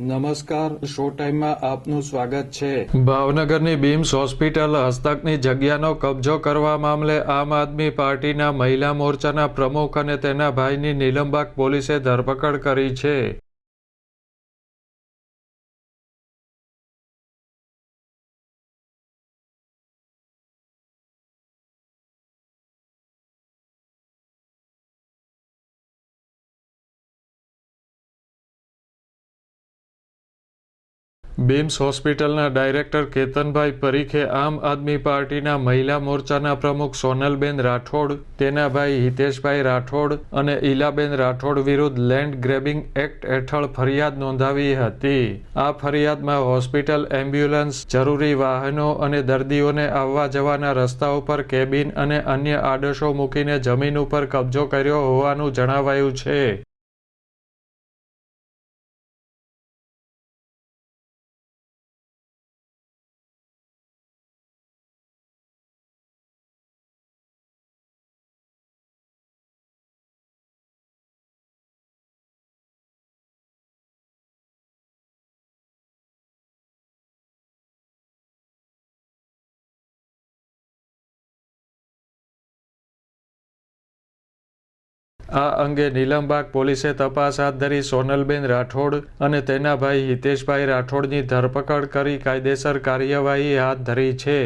નમસ્કાર, શો ટાઈમમાં આપનું સ્વાગત છે. ભાવનગરની બીમ્સ હોસ્પિટલ હસ્તકની જગ્યાનો કબજો કરવા મામલે આમ આદમી પાર્ટીના મહિલા મોરચાના પ્રમુખ અને તેના ભાઈની નીલમબાગ પોલીસે ધરપકડ કરી છે. બીમ્સ હોસ્પિટલના ડાયરેક્ટર કેતનભાઈ પરીખે આમ આદમી પાર્ટીના મહિલા મોરચાના પ્રમુખ સોનલબેન રાઠોડ, તેના ભાઈ હિતેશભાઈ રાઠોડ અને ઈલાબેન રાઠોડ વિરુદ્ધ લેન્ડ ગ્રેબિંગ એક્ટ હેઠળ ફરિયાદ નોંધાવી હતી. આ ફરિયાદમાં હોસ્પિટલ, એમ્બ્યુલન્સ, જરૂરી વાહનો અને દર્દીઓને આવવા જવાના રસ્તાઓ પર કેબિન અને અન્ય આડશો મૂકીને જમીન ઉપર કબજો કર્યો હોવાનું જણાવાયું છે. આ અંગે નીલમબાગ પોલીસે તપાસ હાથ ધરી સોનલબેન રાઠોડ અને તેના ભાઈ હિતેશભાઈ રાઠોડની ધરપકડ કરી કાયદેસર કાર્યવાહી હાથ ધરી છે.